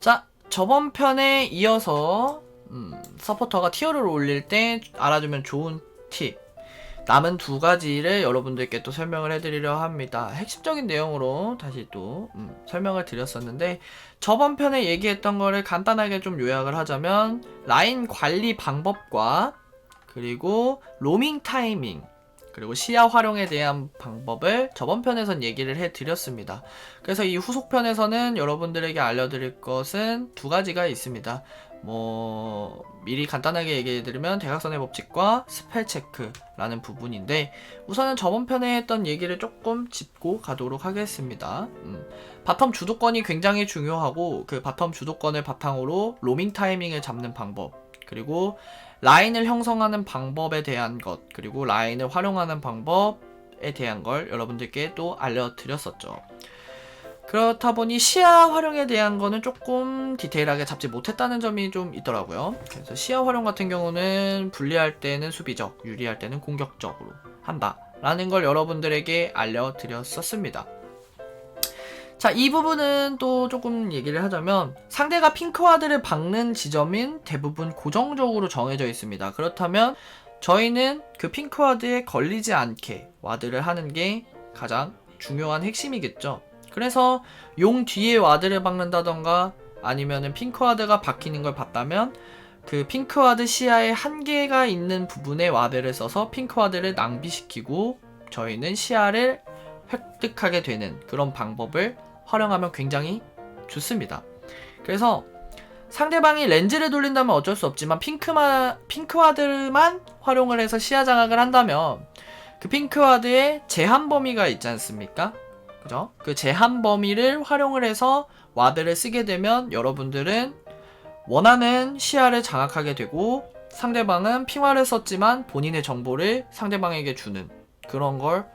자, 저번 편에 이어서 음, 서포터가 티어를 올릴 때 알아두면 좋은 팁. 남은 두 가지를 여러분들께 또 설명을 해드리려 합니다. 핵심적인 내용으로 다시 또 음, 설명을 드렸었는데 저번 편에 얘기했던 거를 간단하게 좀 요약을 하자면 라인 관리 방법과 그리고 로밍 타이밍 그리고 시야 활용에 대한 방법을 저번 편에선 얘기를 해드렸습니다. 그래서 이 후속편에서는 여러분들에게 알려드릴 것은 두 가지가 있습니다. 뭐 미리 간단하게 얘기해드리면 대각선의 법칙과 스펠 체크라는 부분인데 우선은 저번 편에 했던 얘기를 조금 짚고 가도록 하겠습니다. 음, 바텀 주도권이 굉장히 중요하고 그 바텀 주도권을 바탕으로 로밍 타이밍을 잡는 방법 그리고 라인을 형성하는 방법에 대한 것 그리고 라인을 활용하는 방법에 대한 걸 여러분들께 또 알려드렸었죠. 그렇다 보니 시야 활용에 대한 거는 조금 디테일하게 잡지 못했다는 점이 좀 있더라고요. 그래서 시야 활용 같은 경우는 불리할 때는 수비적, 유리할 때는 공격적으로 한다 라는 걸 여러분들에게 알려드렸었습니다. 자, 이 부분은 또 조금 얘기를 하자면 상대가 핑크와드를 박는 지점인 대부분 고정적으로 정해져 있습니다. 그렇다면 저희는 그 핑크와드에 걸리지 않게 와드를 하는 게 가장 중요한 핵심이겠죠. 그래서 용 뒤에 와드를 박는다던가 아니면은 핑크와드가 박히는 걸 봤다면 그 핑크와드 시야에 한계가 있는 부분에 와드를 써서 핑크와드를 낭비시키고 저희는 시야를 획득하게 되는 그런 방법을 활용하면 굉장히 좋습니다. 그래서 상대방이 렌즈를 돌린다면 어쩔 수 없지만 핑크마, 핑크와드만 활용을 해서 시야 장악을 한다면 그 핑크와드의 제한 범위가 있지 않습니까? 그죠? 그 제한 범위를 활용을 해서 와드를 쓰게 되면 여러분들은 원하는 시야를 장악하게 되고 상대방은 핑화를 썼지만 본인의 정보를 상대방에게 주는 그런 걸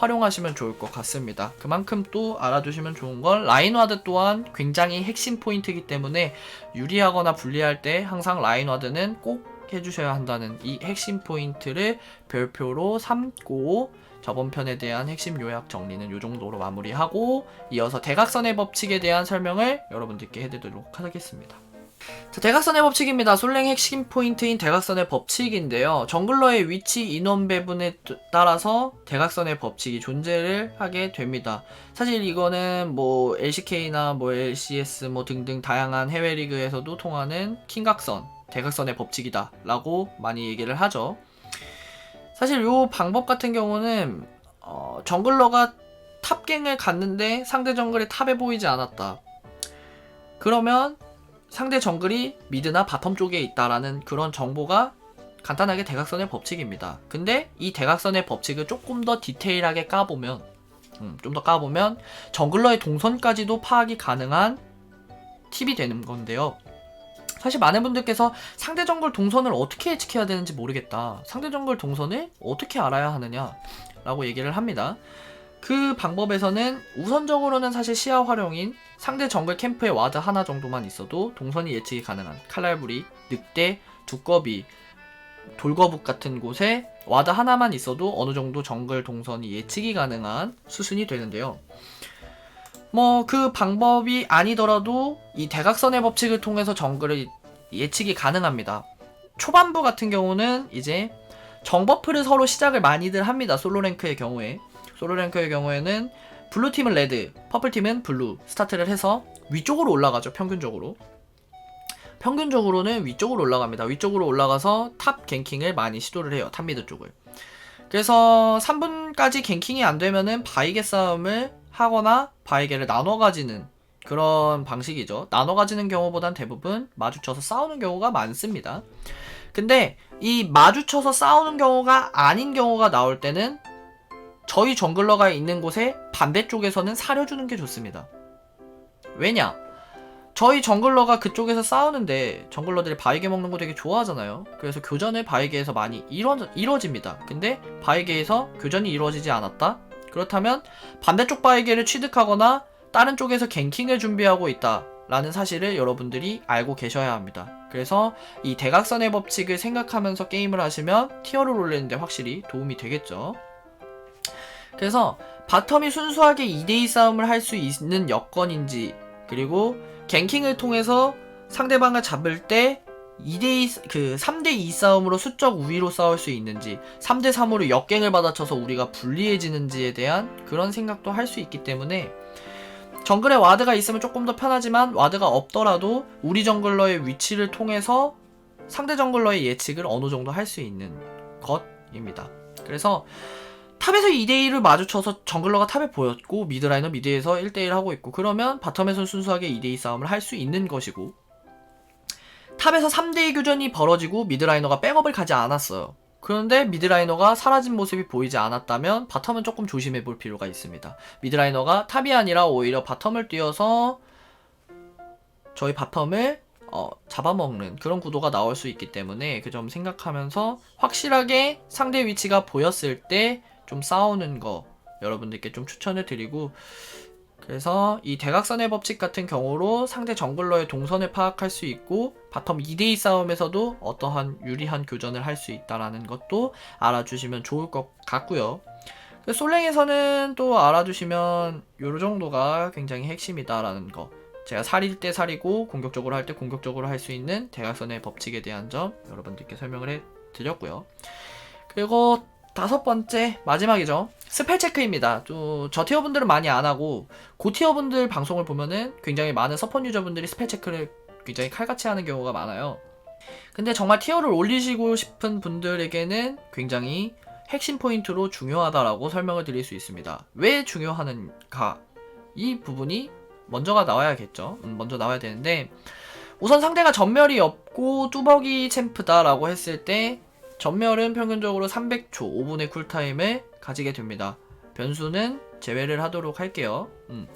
활용하시면 좋을 것 같습니다. 그만큼 또 알아두시면 좋은 건 라인와드 또한 굉장히 핵심 포인트이기 때문에 유리하거나 불리할 때 항상 라인와드는 꼭 해주셔야 한다는 이 핵심 포인트를 별표로 삼고 저번 편에 대한 핵심 요약 정리는 이 정도로 마무리하고 이어서 대각선의 법칙에 대한 설명을 여러분들께 해드리도록 하겠습니다. 자, 대각선의 법칙입니다. 솔랭 핵심 포인트인 대각선의 법칙인데요. 정글러의 위치 인원 배분에 따- 따라서 대각선의 법칙이 존재를 하게 됩니다. 사실 이거는 뭐 LCK나 뭐 LCS 뭐 등등 다양한 해외 리그에서도 통하는 킹각선, 대각선의 법칙이다라고 많이 얘기를 하죠. 사실 요 방법 같은 경우는 어, 정글러가 탑갱을 갔는데 상대 정글이 탑에 보이지 않았다. 그러면 상대 정글이 미드나 바텀 쪽에 있다라는 그런 정보가 간단하게 대각선의 법칙입니다. 근데 이 대각선의 법칙을 조금 더 디테일하게 까보면, 음, 좀 더 까보면 정글러의 동선까지도 파악이 가능한 팁이 되는 건데요. 사실 많은 분들께서 상대 정글 동선을 어떻게 예측해야 되는지 모르겠다. 상대 정글 동선을 어떻게 알아야 하느냐? 라고 얘기를 합니다. 그 방법에서는 우선적으로는 사실 시야 활용인 상대 정글 캠프에 와드 하나 정도만 있어도 동선이 예측이 가능한 칼날부리, 늑대, 두꺼비, 돌거북 같은 곳에 와드 하나만 있어도 어느 정도 정글 동선이 예측이 가능한 수순이 되는데요. 뭐 그 방법이 아니더라도 이 대각선의 법칙을 통해서 정글을 예측이 가능합니다. 초반부 같은 경우는 이제 정버프를 서로 시작을 많이들 합니다. 솔로랭크의 경우에. 솔로랭크의 경우에는 블루 팀은 레드, 퍼플 팀은 블루 스타트를 해서 위쪽으로 올라가죠. 평균적으로. 평균적으로는 위쪽으로 올라갑니다. 위쪽으로 올라가서 탑 갱킹을 많이 시도를 해요. 탑 미드 쪽을. 그래서 3분까지 갱킹이 안 되면은 바이게 싸움을 하거나 바이게를 나눠 가지는 그런 방식이죠. 나눠 가지는 경우보단 대부분 마주쳐서 싸우는 경우가 많습니다. 근데 이 마주쳐서 싸우는 경우가 아닌 경우가 나올 때는 저희 정글러가 있는 곳에 반대쪽에서는 사려주는 게 좋습니다. 왜냐? 저희 정글러가 그쪽에서 싸우는데 정글러들이 바이게 먹는 거 되게 좋아하잖아요. 그래서 교전을 바이게에서 많이 이뤄, 이루어집니다. 근데 바이게에서 교전이 이루어지지 않았다? 그렇다면 반대쪽 바이게를 취득하거나 다른 쪽에서 갱킹을 준비하고 있다. 라는 사실을 여러분들이 알고 계셔야 합니다. 그래서 이 대각선의 법칙을 생각하면서 게임을 하시면 티어를 올리는데 확실히 도움이 되겠죠. 그래서 바텀이 순수하게 2대2 싸움을 할 수 있는 여건인지 그리고 갱킹을 통해서 상대방을 잡을 때 2대2, 그 3대2 싸움으로 수적 우위로 싸울 수 있는지 3대3으로 역갱을 받아쳐서 우리가 불리해지는지에 대한 그런 생각도 할 수 있기 때문에 정글에 와드가 있으면 조금 더 편하지만 와드가 없더라도 우리 정글러의 위치를 통해서 상대 정글러의 예측을 어느 정도 할 수 있는 것입니다. 그래서 탑에서 2대1을 마주쳐서 정글러가 탑에 보였고 미드라이너 미드에서 1대1 하고 있고 그러면 바텀에서 순수하게 2대2 싸움을 할 수 있는 것이고 탑에서 3대2 교전이 벌어지고 미드라이너가 백업을 가지 않았어요. 그런데 미드라이너가 사라진 모습이 보이지 않았다면 바텀은 조금 조심해 볼 필요가 있습니다. 미드라이너가 탑이 아니라 오히려 바텀을 뛰어서 저희 바텀을 어, 잡아먹는 그런 구도가 나올 수 있기 때문에 그 점 생각하면서 확실하게 상대 위치가 보였을 때 좀 싸우는 거 여러분들께 좀 추천을 드리고 그래서 이 대각선의 법칙 같은 경우로 상대 정글러의 동선을 파악할 수 있고 바텀 2대2 싸움에서도 어떠한 유리한 교전을 할 수 있다라는 것도 알아주시면 좋을 것 같고요. 그 솔랭에서는 또 알아두시면 요 정도가 굉장히 핵심이다라는 거. 제가 살일 때 살이고 공격적으로 할 때 공격적으로 할 수 있는 대각선의 법칙에 대한 점 여러분들께 설명을 해 드렸고요. 그리고 다섯 번째 마지막이죠. 스펠 체크입니다. 또 저 티어 분들은 많이 안 하고 고 티어 분들 방송을 보면은 굉장히 많은 서폿 유저분들이 스펠 체크를 굉장히 칼같이 하는 경우가 많아요. 근데 정말 티어를 올리시고 싶은 분들에게는 굉장히 핵심 포인트로 중요하다라고 설명을 드릴 수 있습니다. 왜 중요하는가? 이 부분이 먼저가 나와야겠죠. 음, 먼저 나와야 되는데 우선 상대가 전멸이 없고 뚜벅이 챔프다라고 했을 때 전멸은 평균적으로 300초 5분의 쿨타임을 가지게 됩니다. 변수는 제외를 하도록 할게요. 음.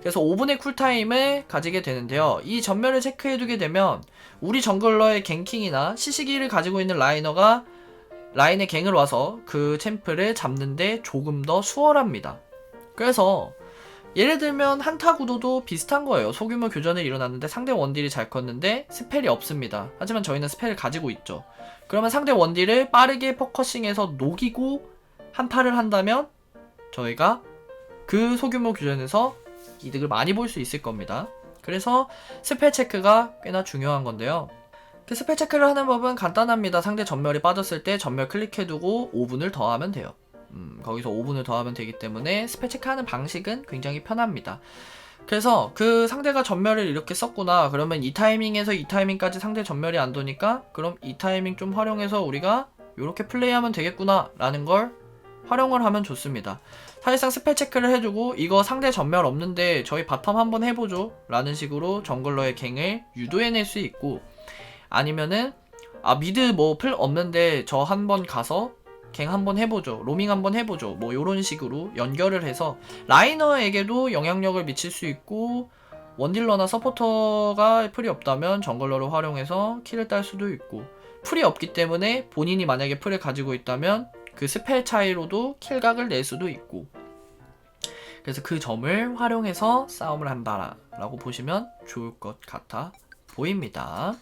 그래서 5분의 쿨타임을 가지게 되는데요. 이 전멸을 체크해두게 되면 우리 정글러의 갱킹이나 시시기를 가지고 있는 라이너가 라인에 갱을 와서 그 챔프를 잡는데 조금 더 수월합니다. 그래서 예를 들면 한타 구도도 비슷한 거예요. 소규모 교전이 일어났는데 상대 원딜이 잘 컸는데 스펠이 없습니다. 하지만 저희는 스펠을 가지고 있죠. 그러면 상대 원딜을 빠르게 포커싱해서 녹이고 한타를 한다면 저희가 그 소규모 교전에서 이득을 많이 볼 수 있을 겁니다. 그래서 스펠 체크가 꽤나 중요한 건데요. 그 스펠 체크를 하는 법은 간단합니다. 상대 전멸이 빠졌을 때 전멸 클릭해두고 5분을 더하면 돼요. 음, 거기서 5분을 더하면 되기 때문에 스펠 체크하는 방식은 굉장히 편합니다. 그래서 그 상대가 전멸을 이렇게 썼구나. 그러면 이 타이밍에서 이 타이밍까지 상대 전멸이 안 도니까 그럼 이 타이밍 좀 활용해서 우리가 이렇게 플레이하면 되겠구나 라는 걸 활용을 하면 좋습니다. 사실상 스펠 체크를 해주고 이거 상대 전멸 없는데 저희 바텀 한번 해보죠 라는 식으로 정글러의 갱을 유도해낼 수 있고 아니면은 아 미드 뭐 풀 없는데 저 한번 가서 갱 한번 해보죠. 로밍 한번 해보죠. 뭐 요런 식으로 연결을 해서 라이너에게도 영향력을 미칠 수 있고 원딜러나 서포터가 풀이 없다면 정글러를 활용해서 킬을 딸 수도 있고 풀이 없기 때문에 본인이 만약에 풀을 가지고 있다면 그 스펠 차이로도 킬각을 낼 수도 있고 그래서 그 점을 활용해서 싸움을 한다라고 보시면 좋을 것 같아 보입니다.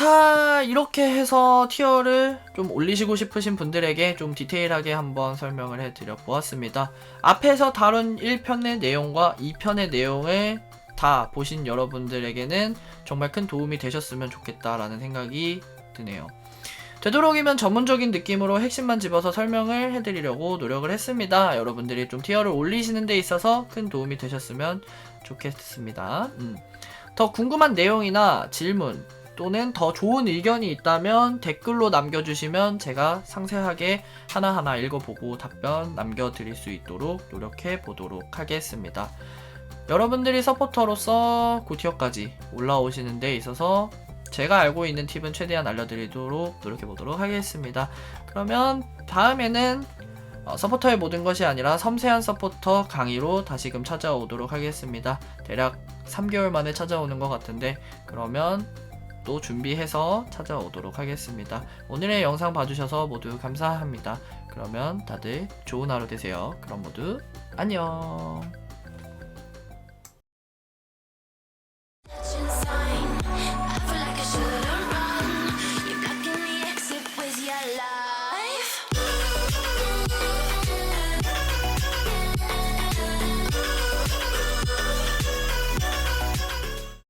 자, 이렇게 해서 티어를 좀 올리시고 싶으신 분들에게 좀 디테일하게 한번 설명을 해드려 보았습니다. 앞에서 다룬 1편의 내용과 2편의 내용을 다 보신 여러분들에게는 정말 큰 도움이 되셨으면 좋겠다라는 생각이 드네요. 되도록이면 전문적인 느낌으로 핵심만 집어서 설명을 해드리려고 노력을 했습니다. 여러분들이 좀 티어를 올리시는 데 있어서 큰 도움이 되셨으면 좋겠습니다. 음. 더 궁금한 내용이나 질문, 또는 더 좋은 의견이 있다면 댓글로 남겨주시면 제가 상세하게 하나하나 읽어보고 답변 남겨드릴 수 있도록 노력해 보도록 하겠습니다. 여러분들이 서포터로서 고티어까지 올라오시는 데 있어서 제가 알고 있는 팁은 최대한 알려드리도록 노력해 보도록 하겠습니다. 그러면 다음에는 어, 서포터의 모든 것이 아니라 섬세한 서포터 강의로 다시금 찾아오도록 하겠습니다. 대략 3개월 만에 찾아오는 것 같은데 그러면 또 준비해서 찾아오도록 하겠습니다. 오늘의 영상 봐주셔서 모두 감사합니다. 그러면 다들 좋은 하루 되세요. 그럼 모두 안녕.